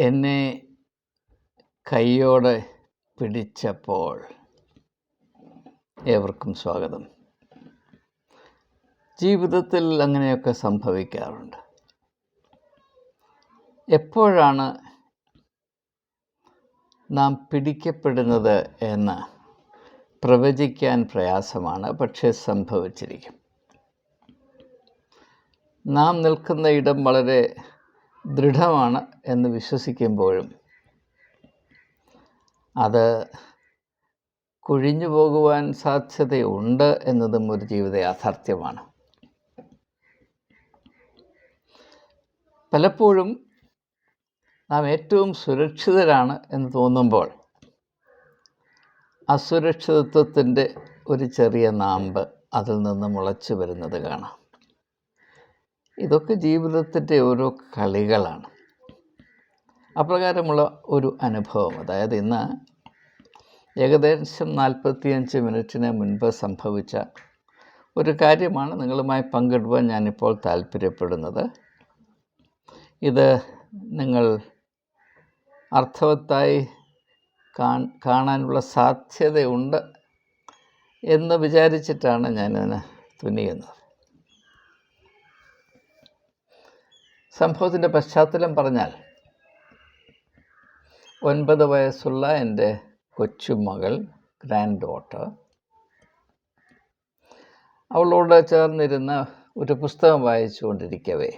എന്നെ കൈയോടെ പിടിച്ചപ്പോൾ ഏവർക്കും സ്വാഗതം. ജീവിതത്തിൽ അങ്ങനെയൊക്കെ സംഭവിക്കാറുണ്ട്. എപ്പോഴാണ് നാം പിടിക്കപ്പെടുന്നത് എന്ന് പ്രവചിക്കാൻ പ്രയാസമാണ് പക്ഷേ സംഭവിച്ചിരിക്കും. നാം നിൽക്കുന്ന ഇടം വളരെ ദൃഢമാണ് എന്ന് വിശ്വസിക്കുമ്പോഴും അത് കുഴിഞ്ഞു പോകുവാൻ സാധ്യതയുണ്ട് എന്നതും ഒരു ജീവിത യാഥാർത്ഥ്യമാണ്. പലപ്പോഴും നാം ഏറ്റവും സുരക്ഷിതരാണ് എന്ന് തോന്നുമ്പോൾ അസുരക്ഷിതത്വത്തിന്റെ ഒരു ചെറിയ നാമ്പ് അതിൽ നിന്ന് മുളച്ചു വരുന്നത് കാണാം. ഇതൊക്കെ ജീവിതത്തിന്റെ ഓരോ കളികളാണ്. അപ്രകാരമുള്ള ഒരു അനുഭവം. അതായത് ഇന്ന് ഏകദേശം നാൽപ്പത്തിയഞ്ച് മിനിറ്റിന് മുൻപ് സംഭവിച്ച ഒരു കാര്യമാണ് നിങ്ങളുമായി പങ്കിടുവാൻ ഞാനിപ്പോൾ താല്പര്യപ്പെടുന്നത് ഇത് നിങ്ങൾ അർത്ഥവത്തായി കാണാനുള്ള സാധ്യതയുണ്ട് എന്ന് വിചാരിച്ചിട്ടാണ് ഞാനതിന് തുനിയുന്നത്. സംഭവത്തിന്റെ പശ്ചാത്തലം പറഞ്ഞാൽ ഒൻപത് വയസ്സുള്ള എന്റെ കൊച്ചുമകൾ ഗ്രാൻഡ് ഡോട്ടർ അവളോട് ചേർന്നിരുന്ന ഒരു പുസ്തകം വായിച്ചു കൊണ്ടിരിക്കവേ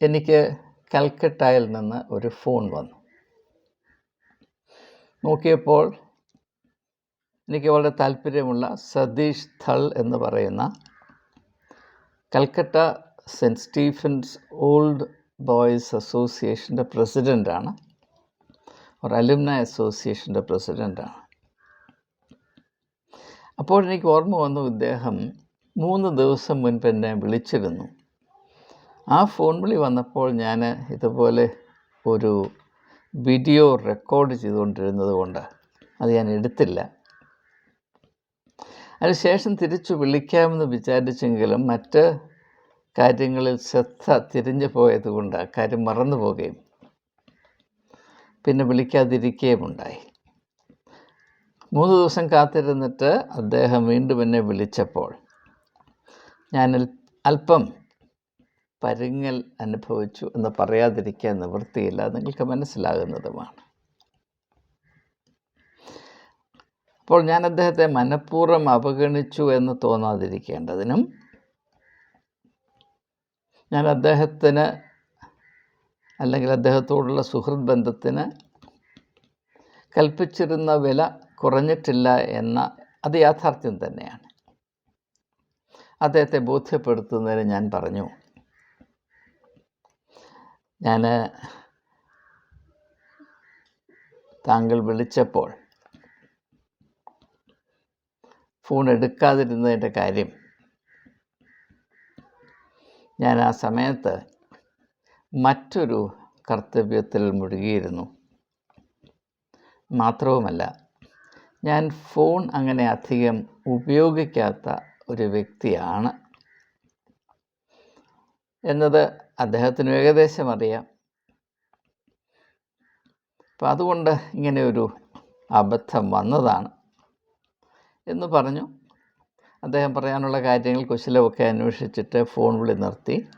എനിക്ക് കൽക്കട്ടയിൽ നിന്ന് ഒരു ഫോൺ വന്നു. നോക്കിയപ്പോൾ എനിക്ക് വളരെ താല്പര്യമുള്ള സതീഷ് ധൾ എന്ന് പറയുന്ന Calcutta saint Stephen's old boys അസോസിയേഷന്റെ പ്രസിഡന്റാണ്. ഒരു അലുമിന അസോസിയേഷന്റെ പ്രസിഡന്റാണ്. അപ്പോൾ എനിക്ക് ഓർമ്മ വന്നു ഇദ്ദേഹം മൂന്ന് ദിവസം മുൻപ് എന്നെ വിളിച്ചിരുന്നു. ആ ഫോൺ വിളി വന്നപ്പോൾ ഞാൻ ഇതുപോലെ ഒരു വീഡിയോ റെക്കോർഡ് ചെയ്തുകൊണ്ടിരുന്നത് കൊണ്ട് അത് ഞാൻ എടുത്തില്ല. അതിനുശേഷം തിരിച്ചു വിളിക്കാമെന്ന് വിചാരിച്ചെങ്കിലും മറ്റ് കാര്യങ്ങളിൽ ശ്രദ്ധ തിരിഞ്ഞു പോയത് കൊണ്ട് ആ കാര്യം മറന്നു പോവുകയും പിന്നെ വിളിക്കാതിരിക്കുകയും ഉണ്ടായി. മൂന്ന് ദിവസം കാത്തിരുന്നിട്ട് അദ്ദേഹം വീണ്ടും എന്നെ വിളിച്ചപ്പോൾ ഞാൻ അല്പം പരുങ്ങൽ അനുഭവിച്ചു എന്ന് പറയാതിരിക്കാൻ നിവൃത്തിയില്ല. നിങ്ങൾക്ക് മനസ്സിലാകുന്നതുമാണ്. അപ്പോൾ ഞാൻ അദ്ദേഹത്തെ മനഃപൂർവം അവഗണിച്ചു എന്ന് തോന്നാതിരിക്കേണ്ടതിനും ഞാൻ അദ്ദേഹത്തിന് അല്ലെങ്കിൽ അദ്ദേഹത്തോടുള്ള സുഹൃത് ബന്ധത്തിന് കൽപ്പിച്ചിരുന്ന വില കുറഞ്ഞിട്ടില്ല എന്ന അത് യാഥാർത്ഥ്യം തന്നെയാണ്. അദ്ദേഹത്തെ ബോധ്യപ്പെടുത്തുന്നതിന് ഞാൻ പറഞ്ഞു. ഞാൻ താങ്കൾ വിളിച്ചപ്പോൾ ഫോൺ എടുക്കാതിരുന്നതിന്റെ കാര്യം. ഞാൻ ആ സമയത്ത് മറ്റൊരു കർത്തവ്യത്തിൽ മുഴുകിയിരുന്നു. മാത്രവുമല്ല ഞാൻ ഫോൺ അങ്ങനെ അധികം ഉപയോഗിക്കാത്ത ഒരു വ്യക്തിയാണ്. എന്നത് അദ്ദേഹത്തിന് ഏകദേശം അറിയാം. അപ്പം അതുകൊണ്ട് ഇങ്ങനെ ഒരു അബദ്ധം വന്നതാണ്. എന്ന് പറഞ്ഞു. അദ്ദേഹം പറയാനുള്ള കാര്യങ്ങൾ കുശലമൊക്കെ അന്വേഷിച്ചിട്ട് ഫോൺ വിളി നിർത്തി.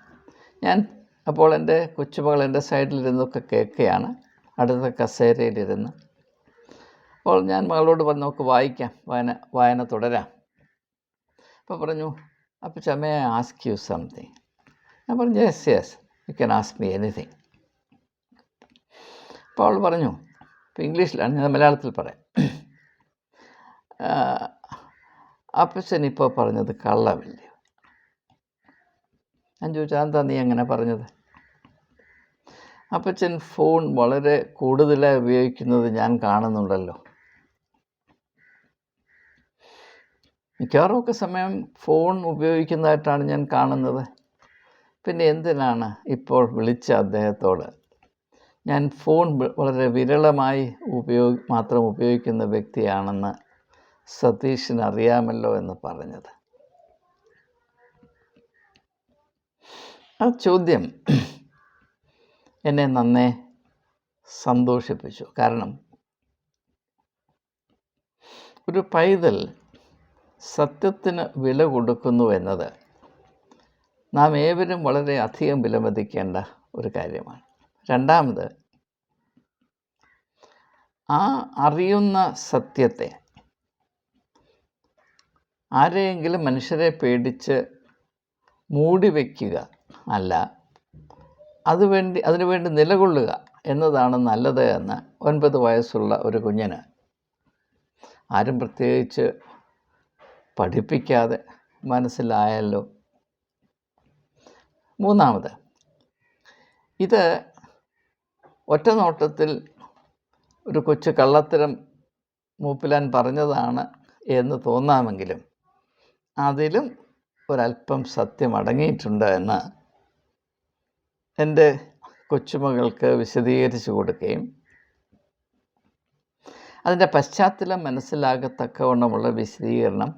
ഞാൻ അപ്പോൾ എന്റെ കൊച്ചുമകൾ എന്റെ സൈഡിലിരുന്നൊക്കെ കേൾക്കുകയാണ്. അടുത്ത കസേരയിലിരുന്ന്. അപ്പോൾ ഞാൻ മകളോട് പറഞ്ഞു നോക്ക് വായിക്കാം. വായന വായന തുടരാം. അപ്പോൾ പറഞ്ഞു അപ്പോൾ ചമയ ആസ്ക് യു സംതിങ് ഞാൻ പറഞ്ഞു yes yes you can ask me anything അപ്പോൾ അവൾ പറഞ്ഞു ഇപ്പോൾ ഇംഗ്ലീഷിലാണ് ഞാൻ മലയാളത്തിൽ പറയാം. അപ്പച്ചൻ ഇപ്പോൾ പറഞ്ഞത് കള്ളവില്ല? ഞാൻ ചോദിച്ചാൽ എന്താ നീ അങ്ങനെ പറഞ്ഞത്? അപ്പച്ചൻ ഫോൺ വളരെ കൂടുതലായി ഉപയോഗിക്കുന്നത് ഞാൻ കാണുന്നുണ്ടല്ലോ. മിക്കവാറുമൊക്കെ സമയം ഫോൺ ഉപയോഗിക്കുന്നതായിട്ടാണ് ഞാൻ കാണുന്നത്. പിന്നെ എന്തിനാണ് ഇപ്പോൾ വിളിച്ച അദ്ദേഹത്തോട്? ഞാൻ ഫോൺ വളരെ വിരളമായി ഉപയോഗ മാത്രം ഉപയോഗിക്കുന്ന വ്യക്തിയാണെന്ന് സതീഷിന് അറിയാമല്ലോ എന്ന് പറഞ്ഞത്. ആ ചോദ്യം എന്നെ നന്നേ സന്തോഷിപ്പിച്ചു. കാരണം ഒരു പൈതൽ സത്യത്തിന് വില കൊടുക്കുന്നു എന്നത് നാം ഏവരും വളരെ അധികം വിലമതിക്കേണ്ട ഒരു കാര്യമാണ്. രണ്ടാമത് ആ അറിയുന്ന സത്യത്തെ ആരെയെങ്കിലും മനുഷ്യരെ പേടിച്ച് മൂടി വയ്ക്കുക അല്ല അതുവേണ്ടി അതിനുവേണ്ടി നിലകൊള്ളുക എന്നതാണ് നല്ലത് എന്ന് ഒൻപത് വയസ്സുള്ള ഒരു കുഞ്ഞിന്. ആരും പ്രത്യേകിച്ച് പഠിപ്പിക്കാതെ മനസ്സിലായല്ലോ. മൂന്നാമത് ഇത് ഒറ്റ നോട്ടത്തിൽ ഒരു കൊച്ചു കള്ളത്തരം മൂപ്പിലാൻ പറഞ്ഞതാണ് എന്ന് തോന്നാമെങ്കിലും അതിലും ഒരല്പം സത്യം അടങ്ങിയിട്ടുണ്ട് എന്ന് എന്റെ കൊച്ചുമകൾക്ക് വിശദീകരിച്ചു കൊടുക്കുകയും അതിന്റെ പശ്ചാത്തലം മനസ്സിലാകത്തക്കവണ്ണമുള്ള വിശദീകരണം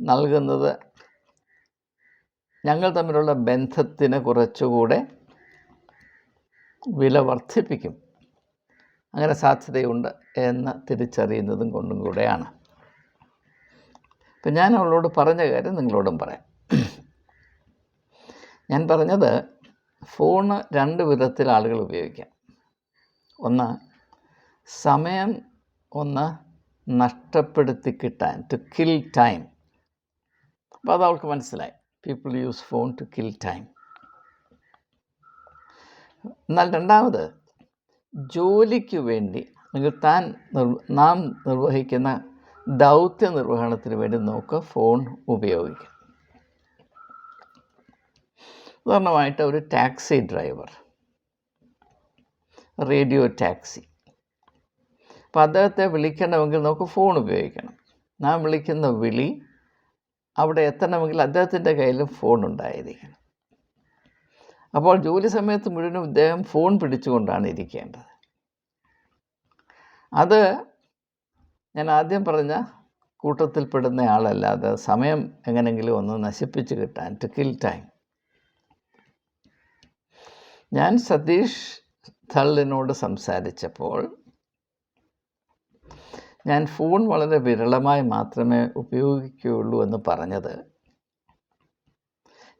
നൽകുന്നത് ഞങ്ങൾ തമ്മിലുള്ള ബന്ധത്തിന് കുറച്ചുകൂടെ വില വർദ്ധിപ്പിക്കും. അങ്ങനെ സാധ്യതയുണ്ട് എന്ന് തിരിച്ചറിയുന്നതും കൊണ്ടും കൂടെയാണ്. ഇപ്പം ഞാൻ അവളോട് പറഞ്ഞ കാര്യം നിങ്ങളോടും പറയാം. ഞാൻ പറഞ്ഞത് ഫോണ് രണ്ട് വിധത്തിൽ ആളുകൾ ഉപയോഗിക്കാം. ഒന്ന് സമയം ഒന്ന് നഷ്ടപ്പെടുത്തി കിട്ടാൻ ടു കിൽ ടൈം അപ്പോൾ അത് അവൾക്ക് മനസ്സിലായി. People use phone to kill time എന്നാൽ രണ്ടാമത് ജോലിക്ക് വേണ്ടി അല്ലെങ്കിൽ താൻ നാം നിർവഹിക്കുന്ന ദൗത്യ നിർവഹണത്തിന് വേണ്ടി നമുക്ക് ഫോൺ ഉപയോഗിക്കാം. ഉദാഹരണമായിട്ട് ഒരു ടാക്സി ഡ്രൈവർ റേഡിയോ ടാക്സി. അപ്പോൾ അദ്ദേഹത്തെ വിളിക്കണമെങ്കിൽ നമുക്ക് ഫോൺ ഉപയോഗിക്കണം. നാം വിളിക്കുന്ന വിളി അവിടെ എത്തണമെങ്കിൽ അദ്ദേഹത്തിന്റെ കയ്യിലും ഫോൺ ഉണ്ടായിരിക്കണം. അപ്പോൾ ജോലി സമയത്ത് മുഴുവനും ഇദ്ദേഹം ഫോൺ പിടിച്ചുകൊണ്ടാണ് ഇരിക്കേണ്ടത്. അത് ഞാൻ ആദ്യം പറഞ്ഞ കൂട്ടത്തിൽപ്പെടുന്ന ആളല്ലാതെ സമയം എങ്ങനെങ്കിലും ഒന്ന് നശിപ്പിച്ച് കിട്ടാൻ ടു കിൽ ടൈം ഞാൻ സതീഷ് തള്ളിനോട് സംസാരിച്ചപ്പോൾ ഞാൻ ഫോൺ വളരെ വിരളമായി മാത്രമേ ഉപയോഗിക്കുകയുള്ളൂ എന്ന് പറഞ്ഞത്.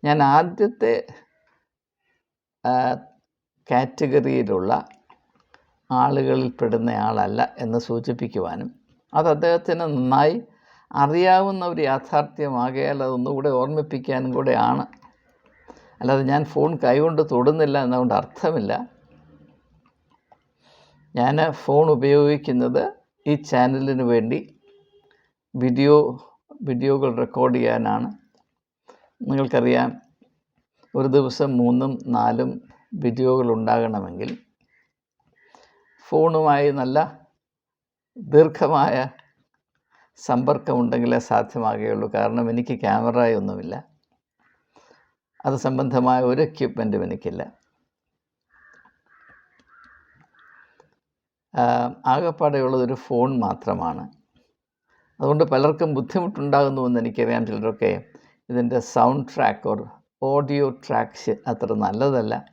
ഞാൻ ആദ്യത്തെ കാറ്റഗറിയിലുള്ള ആളുകളിൽ പെടുന്ന ആളല്ല എന്ന് സൂചിപ്പിക്കുവാനും അത് അദ്ദേഹത്തിന് നന്നായി അറിയാവുന്ന ഒരു യാഥാർത്ഥ്യമാകയാൽ അതൊന്നുകൂടെ ഓർമ്മിപ്പിക്കാനും കൂടെയാണ്. അല്ലാതെ ഞാൻ ഫോൺ കൈകൊണ്ട് തൊടുന്നില്ല എന്നതുകൊണ്ട് അർത്ഥമില്ല. ഞാൻ ഫോൺ ഉപയോഗിക്കുന്നത് ഈ ചാനലിന് വേണ്ടി വീഡിയോ വീഡിയോകൾ റെക്കോർഡ് ചെയ്യാനാണ്. നിങ്ങൾക്കറിയാം ഒരു ദിവസം മൂന്നും നാലും വീഡിയോകൾ ഉണ്ടാകണമെങ്കിൽ ഫോണുമായി നല്ല ദീർഘമായ സമ്പർക്കമുണ്ടെങ്കിലേ സാധ്യമാകുകയുള്ളൂ. കാരണം എനിക്ക് ക്യാമറയൊന്നുമില്ല അത് സംബന്ധമായ ഒരു എക്യുപ്മെന്റും എനിക്കില്ല. ആകെപ്പാടെയുള്ളതൊരു ഫോൺ മാത്രമാണ്. അതുകൊണ്ട് പലർക്കും ബുദ്ധിമുട്ടുണ്ടാകുന്നുവെന്ന് എനിക്കറിയാം ചിലരൊക്കെ ഇതിന്റെ sound track or audio track അത്ര നല്ലതല്ല.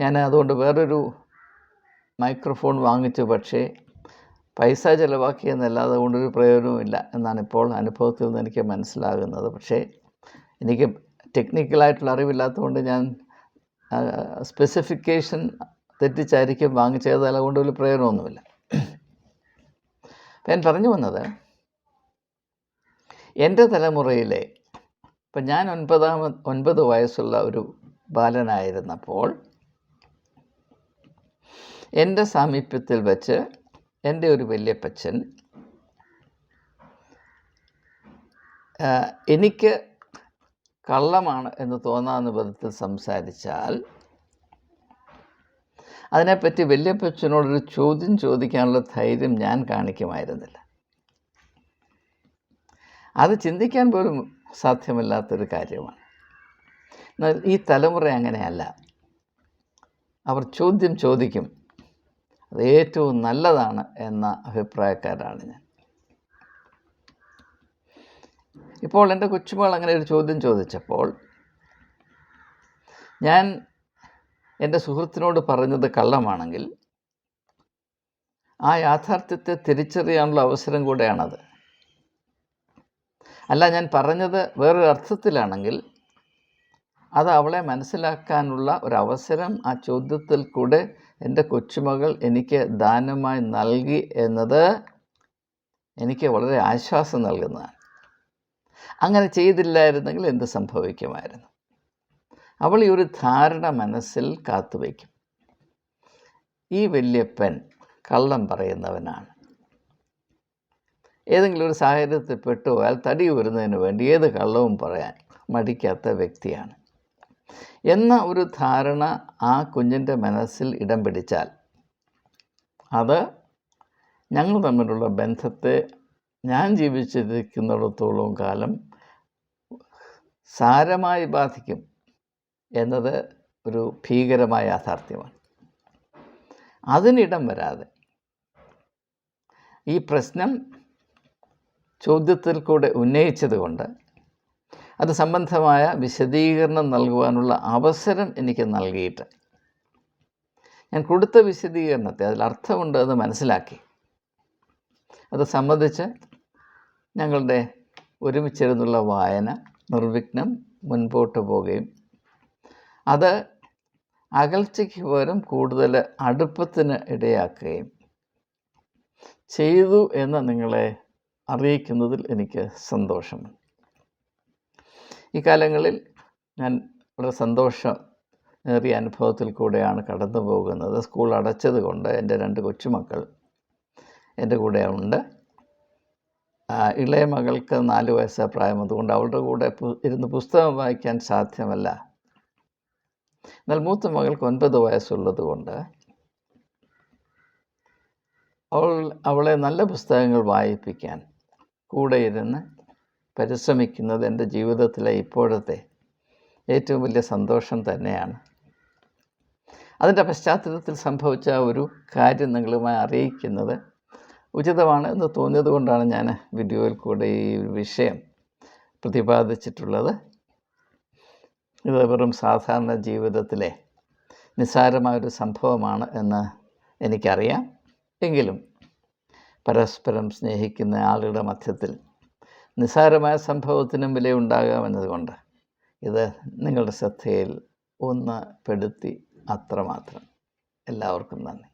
ഞാൻ അതുകൊണ്ട് വേറൊരു മൈക്രോഫോൺ വാങ്ങിച്ചു പക്ഷേ പൈസ ചിലവാക്കിയെന്നല്ലാതെ കൊണ്ടൊരു പ്രയോജനവുമില്ല എന്നാണ് ഇപ്പോൾ അനുഭവത്തിൽ നിന്ന് എനിക്ക് മനസ്സിലാകുന്നത്. പക്ഷേ എനിക്ക് ടെക്നിക്കലായിട്ടുള്ള അറിവില്ലാത്തതുകൊണ്ട് ഞാൻ സ്പെസിഫിക്കേഷൻ തെറ്റിച്ചായിരിക്കും വാങ്ങിച്ചത്. അതുകൊണ്ട് ഒരു പ്രയോജനമൊന്നുമില്ല. ഞാൻ പറഞ്ഞു വന്നത് എന്റെ തലമുറയിലെ ഇപ്പം ഞാൻ ഒൻപതാമ ഒൻപത് വയസ്സുള്ള ഒരു ബാലനായിരുന്നപ്പോൾ എന്റെ സാമീപ്യത്തിൽ വച്ച് എന്റെ ഒരു വല്യപ്പച്ചൻ എനിക്ക് കള്ളമാണ് എന്ന് തോന്നാവുന്ന വിധത്തിൽ സംസാരിച്ചാൽ അതിനെപ്പറ്റി വല്യപ്പച്ചനോടൊരു ചോദ്യം ചോദിക്കാനുള്ള ധൈര്യം ഞാൻ കാണിക്കുമായിരുന്നില്ല. അത് ചിന്തിക്കാൻ പോലും സാധ്യമല്ലാത്തൊരു കാര്യമാണ്. എന്നാൽ ഈ തലമുറ അങ്ങനെയല്ല. അവർ ചോദ്യം ചോദിക്കും. അത് ഏറ്റവും നല്ലതാണ് എന്ന അഭിപ്രായക്കാരാണ് ഞാൻ. ഇപ്പോൾ എന്റെ കൊച്ചുമകൾ അങ്ങനെ ഒരു ചോദ്യം ചോദിച്ചപ്പോൾ ഞാൻ എന്റെ സുഹൃത്തിനോട് പറഞ്ഞത് കള്ളമാണെങ്കിൽ ആ യാഥാർത്ഥ്യത്തെ തിരിച്ചറിയാനുള്ള അവസരം കൂടെയാണത്. അല്ല ഞാൻ പറഞ്ഞത് വേറൊരു അർത്ഥത്തിലാണെങ്കിൽ അത് അവളെ മനസ്സിലാക്കാനുള്ള ഒരു അവസരം ആ ചോദ്യത്തിൽ കൂടെ എന്റെ കൊച്ചുമകൾ എനിക്ക് ദാനമായി നൽകി എന്നത് എനിക്ക് വളരെ ആശ്വാസം നൽകുന്നതാണ്. അങ്ങനെ ചെയ്തില്ലായിരുന്നെങ്കിൽ എന്ത് സംഭവിക്കുമായിരുന്നു? അവൾ ഈ ഒരു ധാരണ മനസ്സിൽ കാത്തുവയ്ക്കും ഈ വല്യപ്പൻ കള്ളം പറയുന്നവനാണ്. ഏതെങ്കിലും ഒരു സാഹചര്യത്തിൽ പെട്ടുപോയാൽ തടി വരുന്നതിന് വേണ്ടി ഏത് കള്ളവും പറയാൻ മടിക്കാത്ത വ്യക്തിയാണ്. എന്ന ഒരു ധാരണ ആ കുഞ്ഞിന്റെ മനസ്സിൽ ഇടം പിടിച്ചാൽ അത് ഞങ്ങൾ തമ്മിലുള്ള ബന്ധത്തെ ഞാൻ ജീവിച്ചിരിക്കുന്നിടത്തോളം കാലം സാരമായി ബാധിക്കും എന്നത് ഒരു ഭീകരമായ യാഥാർത്ഥ്യമാണ്. അതിനിടം വരാതെ ഈ പ്രശ്നം ചോദ്യത്തിൽ കൂടെ ഉന്നയിച്ചത് കൊണ്ട് അത് സംബന്ധമായ വിശദീകരണം നൽകുവാനുള്ള അവസരം എനിക്ക് നൽകിയിട്ട്. ഞാൻ കൊടുത്ത വിശദീകരണത്തെ അതിൽ അർത്ഥമുണ്ട് എന്ന് മനസ്സിലാക്കി. അത് സംബന്ധിച്ച് ഞങ്ങളുടെ ഒരുമിച്ചിരുന്നുള്ള വായന നിർവിഘ്നം മുൻപോട്ട് പോവുകയും അത് അകൽച്ചയ്ക്ക് പകരം കൂടുതൽ അടുപ്പത്തിന് ഇടയാക്കുകയും ചെയ്തു എന്ന് നിങ്ങളെ അറിയിക്കുന്നതിൽ എനിക്ക് സന്തോഷമുണ്ട്. ഈ കാലങ്ങളിൽ ഞാൻ വളരെ സന്തോഷം ഏറിയ അനുഭവത്തിൽ കൂടെയാണ് കടന്നു പോകുന്നത്. സ്കൂൾ അടച്ചത് കൊണ്ട് എന്റെ രണ്ട് കൊച്ചുമക്കൾ എന്റെ കൂടെ ഉണ്ട്. ഇളയ മകൾക്ക് നാല് വയസ്സായ പ്രായം. അതുകൊണ്ട് അവളുടെ കൂടെ ഇരുന്ന് പുസ്തകം വായിക്കാൻ സാധ്യമല്ല. എന്നാൽ മൂത്ത മകൾക്ക് ഒൻപത് വയസ്സുള്ളത് കൊണ്ട് അവൾ അവളെ നല്ല പുസ്തകങ്ങൾ വായിപ്പിക്കാൻ കൂടെ ഇരുന്ന് പരിശ്രമിക്കുന്നത് എന്റെ ജീവിതത്തിലെ ഇപ്പോഴത്തെ ഏറ്റവും വലിയ സന്തോഷം തന്നെയാണ്. അതിന്റെ പശ്ചാത്തലത്തിൽ സംഭവിച്ച ഒരു കാര്യം നിങ്ങളുമായി അറിയിക്കുന്നത് ഉചിതമാണ് എന്ന് തോന്നിയത് കൊണ്ടാണ് ഞാൻ വീഡിയോയിൽ കൂടെ ഈ വിഷയം പ്രതിപാദിച്ചിട്ടുള്ളത്. ഇത് വെറും സാധാരണ ജീവിതത്തിലെ നിസ്സാരമായൊരു സംഭവമാണ് എന്ന് എനിക്കറിയാം. എങ്കിലും പരസ്പരം സ്നേഹിക്കുന്ന ആളുകളുടെ മധ്യത്തിൽ നിസ്സാരമായ സംഭവത്തിനും വിലയുണ്ടാകാമെന്നതുകൊണ്ട് ഇത് നിങ്ങളുടെ ശ്രദ്ധയിൽ ഒന്ന് പെടുത്തി അത്രമാത്രം. എല്ലാവർക്കും നന്ദി.